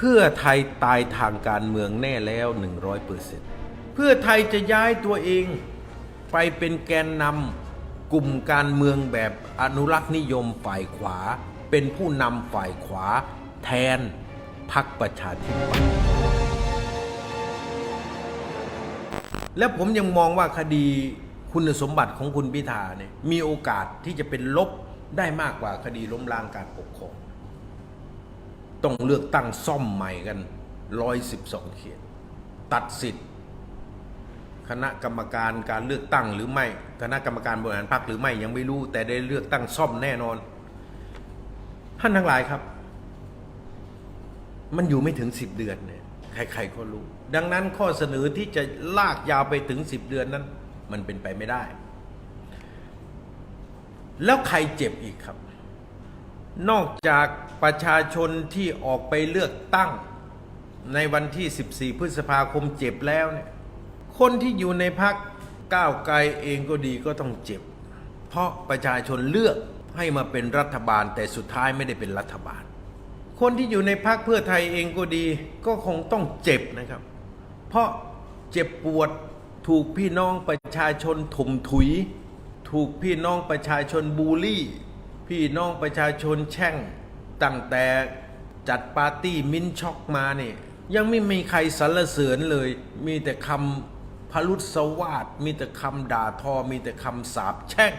พื่อไทยตายทางการเมืองแน่แล้ว 100%เเพื่อไทยจะย้ายตัวเอง ไปเป็นแกนนำกลุ่มการเมืองแบบอนุรักษ์นิยมฝ่ายขวา เป็นผู้นำฝ่ายขวา แทนพรรคประชาธิปัตย์และผมยังมองว่าคดีคุณสมบัติของคุณพิธาเนี่ยมีโอกาสที่จะเป็นลบได้มากกว่าคดีล้มล้างการปกครอง ต้องเลือกตั้งซ่อมใหม่กัน 112 เขต ตัดสิทธิ์ คณะกรรมการการเลือกตั้งหรือไม่ คณะกรรมการบริหารพรรคหรือไม่ยังไม่รู้ แต่ได้เลือกตั้งซ่อมแน่นอน ท่านทั้งหลายครับ มันอยู่ไม่ถึง 10 เดือนเนี่ยใครๆก็รู้ ดังนั้นข้อเสนอที่จะลากยาวไปถึง 10 เดือนนั้น มันเป็นไปไม่ได้ แล้วใครเจ็บอีกครับ นอกจากประชาชนที่ออกไปเลือกตั้ง ในวันที่ 14 พฤษภาคมเจ็บแล้วเนี่ยคนที่อยู่ในพักก้าวไกลเองก็ดีก็ต้องเจ็บ เพราะประชาชนเลือกให้มาเป็นรัฐบาลแต่สุดท้ายไม่ได้เป็นรัฐบาล คนที่อยู่ในพักเพื่อไทยเองก็ดีก็คงต้องเจ็บนะครับ เพราะเจ็บปวดถูกพี่น้องประชาชนถมถุย ถูกพี่น้องประชาชนบูลลี่ พี่น้องประชาชนแช่งตั้งแต่จัดปาร์ตี้มิ้นช็อกมาเนี่ยยังไม่มีใครสรรเสริญเลย มีแต่คำพลุษวาดมีแต่คำด่าทอ มีแต่คำสาปแช่ง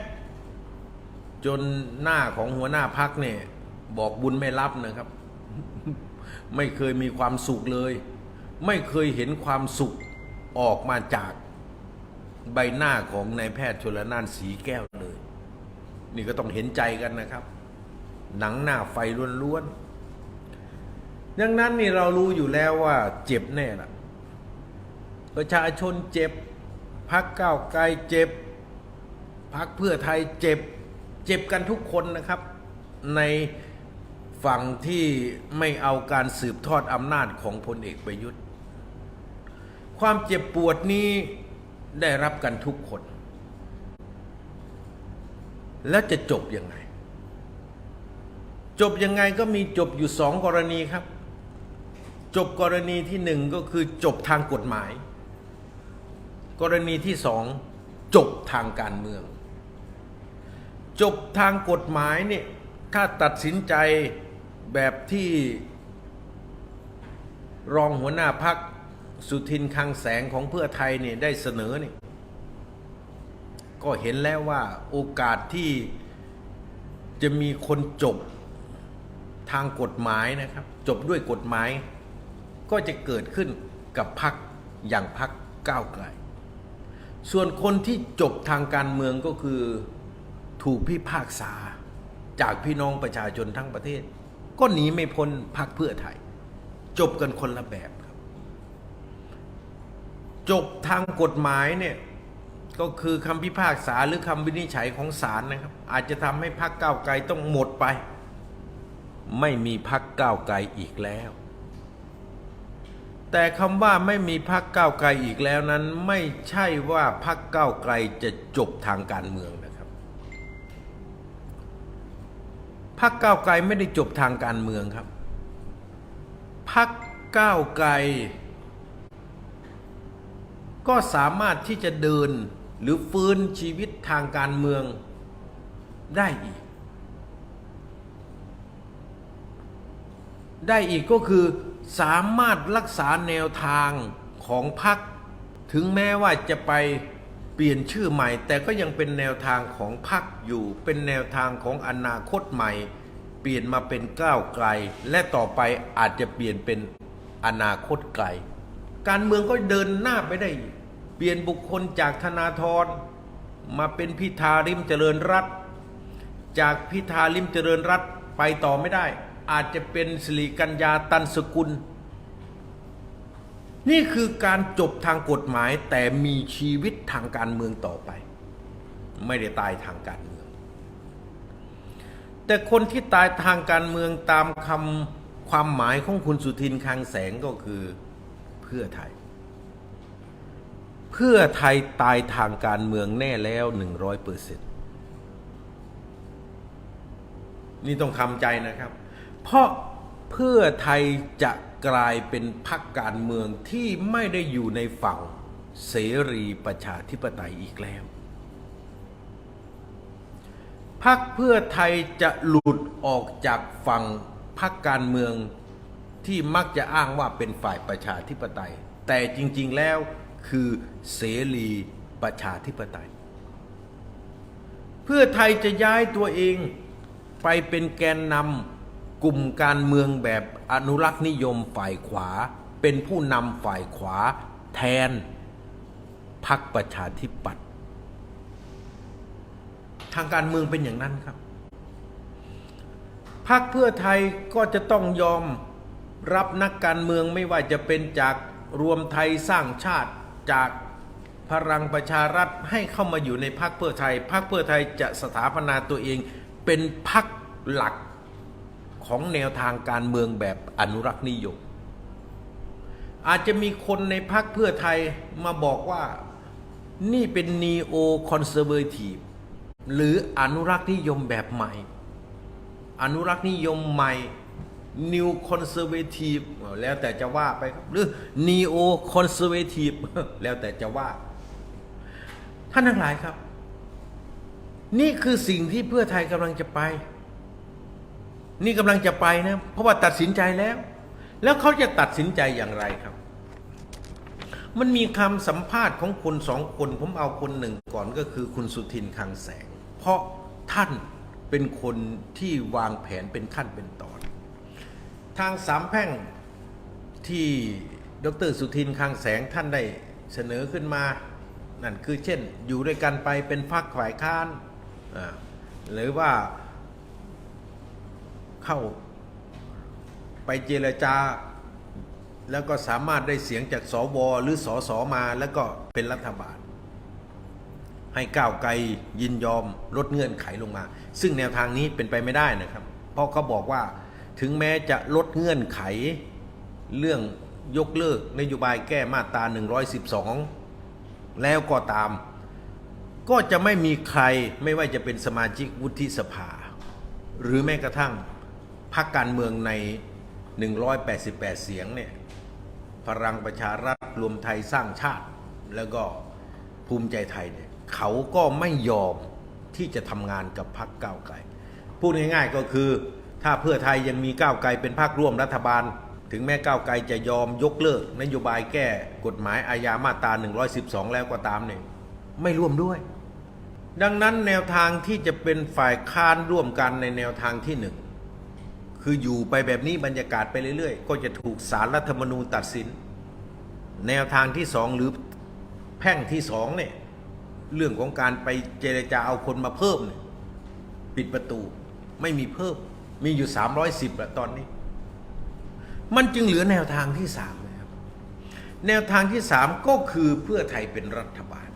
จนหน้าของหัวหน้าพักเนี่ย บอกบุญไม่รับนะครับ ไม่เคยมีความสุขเลย ไม่เคยเห็นความสุขออกมาจากใบหน้าของนายแพทย์ชลนานสีแก้ว นี่ก็ต้องเห็นใจกันนะครับ หนังหน้าไฟล้วนๆดังนั้นนี่เรารู้อยู่แล้วว่าเจ็บแน่ละประชาชนเจ็บพักก้าวไกลเจ็บพักเพื่อไทยเจ็บ เจ็บกันทุกคนนะครับ ในฝั่งที่ไม่เอาการสืบทอดอำนาจของพลเอกประยุทธ์ ความเจ็บปวดนี้ได้รับกันทุกคน แล้วจะจบยังไง จบยังไงก็มีจบอยู่สองกรณีครับ จบกรณีที่หนึ่งก็คือจบทางกฎหมาย กรณีที่สองจบทางการเมือง จบทางกฎหมายเนี่ยถ้าตัดสินใจแบบที่รองหัวหน้าพักสุทินคังแสงของเพื่อไทยเนี่ยได้เสนอเนี่ย ก็เห็นแล้วว่าโอกาสที่จะมีคนจบทางกฎหมายนะครับ จบด้วยกฎหมาย ก็จะเกิดขึ้นกับพักอย่างพักก้าวไกล ส่วนคนที่จบทางการเมืองก็คือถูกพิพากษาจากพี่น้องประชาชนทั้งประเทศ ก็หนีไม่พ้นพักเพื่อไทย จบกันคนละแบบครับ จบทางกฎหมายเนี่ย ก็คือคำพิพากษาหรือคำวินิจฉัยของศาลนะครับ อาจจะทำให้พักก้าวไกลต้องหมดไป ไม่มีพักก้าวไกลอีกแล้ว แต่คำว่าไม่มีพักก้าวไกลอีกแล้วนั้น ไม่ใช่ว่าพักก้าวไกลจะจบทางการเมืองนะครับพักก้าวไกลไม่ได้จบทางการเมืองครับพักก้าวไกลก็สามารถที่จะเดิน หรือฟื้นชีวิตทางการเมืองได้อีก ได้อีกก็คือสามารถรักษาแนวทางของพรรคถึงแม้ว่าจะไปเปลี่ยนชื่อใหม่ แต่ก็ยังเป็นแนวทางของพรรคอยู่ เป็นแนวทางของอนาคตใหม่ เปลี่ยนมาเป็นก้าวไกล และต่อไปอาจจะเปลี่ยนเป็นอนาคตไกล การเมืองก็เดินหน้าไปได้อีก ปลี่ยนบุคคลจากธนาธรมาเป็นพิธาริมเจริญรัตจากพิธาริมเจริญรัตไปต่อไม่ได้ อาจจะเป็นสิริกัญญาตันสกุล นี่คือการจบทางกฎหมายแต่มีชีวิตทางการเมืองต่อไป ไม่ได้ตายทางการเมือง แต่คนที่ตายทางการเมืองตามคำความหมายของคุณสุทินคลังแสงก็คือเพื่อไทย เพื่อไทยตายทางการเมืองแน่แล้วหนึ่งร้อยเปอร์เซ็นต์นี่ต้องคำใจนะครับ เพราะเพื่อไทยจะกลายเป็นพรรคการเมืองที่ไม่ได้อยู่ในฝั่งเสรีประชาธิปไตยอีกแล้วพรรคเพื่อไทยจะหลุดออกจากฝั่งพรรคการเมืองที่มักจะอ้างว่าเป็นฝ่ายประชาธิปไตย แต่จริง ๆ แล้ว คือเสรีประชาธิปไตย เพื่อไทยจะย้ายตัวเองไปเป็นแกนนำกลุ่มการเมืองแบบอนุรักษ์นิยมฝ่ายขวา เป็นผู้นำฝ่ายขวาแทนพรรคประชาธิปัตย์ทางการเมืองเป็นอย่างนั้นครับพรรคเพื่อไทยก็จะต้องยอมรับนักการเมืองไม่ว่าจะเป็นจากรวมไทยสร้างชาติ จากพลังประชารัฐให้เข้ามาอยู่ในพรรคเพื่อไทยพรรคเพื่อไทยจะสถาปนาตัวเองเป็นพรรคหลักของแนวทางการเมืองแบบอนุรักษ์นิยม อาจจะมีคนในพรรคเพื่อไทยมาบอกว่านี่เป็นนีโอคอนเซอร์เวทีฟหรืออนุรักษ์นิยมแบบใหม่ อนุรักษ์นิยมใหม่ New Conservative แล้วแต่จะว่าไปครับหรือ Neo Conservative แล้วแต่จะว่า ท่านทั้งหลายครับ นี่คือสิ่งที่เพื่อไทยกำลังจะไป นี่กำลังจะไปนะ เพราะว่าตัดสินใจแล้ว แล้วเขาจะตัดสินใจอย่างไรครับ มันมีคำสัมภาษณ์ของคนสองคน ผมเอาคนหนึ่งก่อนก็คือคุณสุทินคังแสง เพราะท่านเป็นคนที่วางแผนเป็นขั้นเป็นตอน ทางสามแพ่งที่ดรสุทินคังแสงท่านได้เสนอขึ้นมา นั่นคือเช่นอยู่ด้วยกันไปเป็นพรรคฝ่ายค้าน หรือว่าเข้าไปเจรจา แล้วก็สามารถได้เสียงจากสวหรือสอสอมาแล้วก็เป็นรัฐบาล ให้ก้าวไกลยินยอมลดเงื่อนไขลงมา ซึ่งแนวทางนี้เป็นไปไม่ได้นะครับ เพราะเขาบอกว่า ถึงแม้จะลดเงื่อนไข เรื่องยกเลิกนโยบายแก้มาตรา 112 แล้วก็ตาม ก็จะไม่มีใครไม่ว่าจะเป็นสมาชิกวุฒิสภา หรือแม้กระทั่งพรรคการเมืองใน 188 เสียงเนี่ยพลังประชารัฐรวมไทยสร้างชาติ แล้วก็ภูมิใจไทยเนี่ยเขาก็ไม่ยอมที่จะทำงานกับพรรคก้าวไกลพูดง่ายๆก็คือ ถ้าเพื่อไทยยังมีก้าวไกลเป็นพรรคร่วมรัฐบาล ถึงแม้ก้าวไกลจะยอมยกเลิก นโยบายแก้กฎหมายอาญามาตรา 112 แล้วก็ตามเนี่ยไม่ร่วมด้วย ดังนั้นแนวทางที่จะเป็นฝ่ายค้านร่วมกันในแนวทางที่หนึ่งคืออยู่ไปแบบนี้บรรยากาศไปเรื่อย ๆ ก็จะถูกสารรัฐธรรมนูญตัดสิน แนวทางที่สองหรือแพ่งที่สองเนี่ยเรื่องของการไปเจรจาเอาคนมาเพิ่มเนี่ยปิดประตูไม่มีเพิ่ม มีอยู่ 310ล้วตอนนี้ มันจึงเหลือแนวทางที่สามนะครับ แนวทางที่สามก็คือเพื่อไทยเป็นรัฐบาล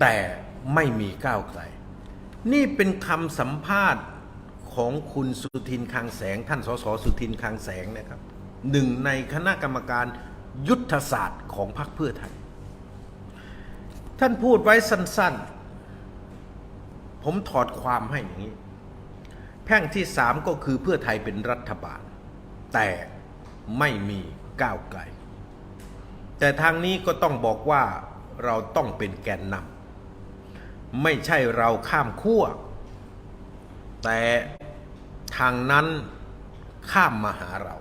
แต่ไม่มีก้าวไกล นี่เป็นคำสัมภาษณ์ของคุณสุทินคังแสง ท่านสสสุทินคังแสงนะครับหนึ่งในคณะกรรมการยุทธศาสตร์ของพรรคเพื่อไทย ท่านพูดไว้สั้น ๆ ผมถอดความให้อย่างนี้ แพ่งที่สามก็คือเพื่อไทยเป็นรัฐบาล แต่ไม่มีก้าวไกล แต่ทางนี้ก็ต้องบอกว่าเราต้องเป็นแกนนำไม่ใช่เราข้ามขั้ว แต่ทางนั้นข้ามมาหาเรา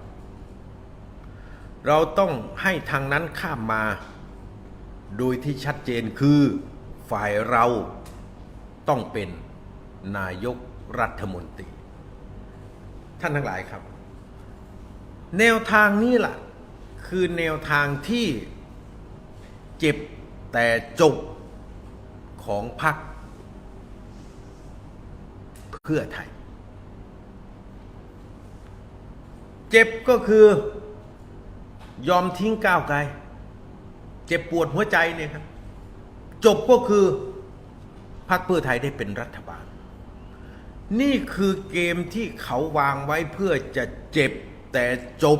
เราต้องให้ทางนั้นข้ามมา โดยที่ชัดเจนคือฝ่ายเราต้องเป็นนายกรัฐมนตรี ท่านทั้งหลายครับ แนวทางนี้ล่ะ คือแนวทางที่เจ็บแต่จบของพรรคเพื่อไทย เจ็บก็คือยอมทิ้งก้าวไกล เจ็บปวดหัวใจเนี่ยครับ จบก็คือพรรคเพื่อไทยได้เป็นรัฐบาล นี่คือเกมที่เขาวางไว้เพื่อจะเจ็บแต่จบ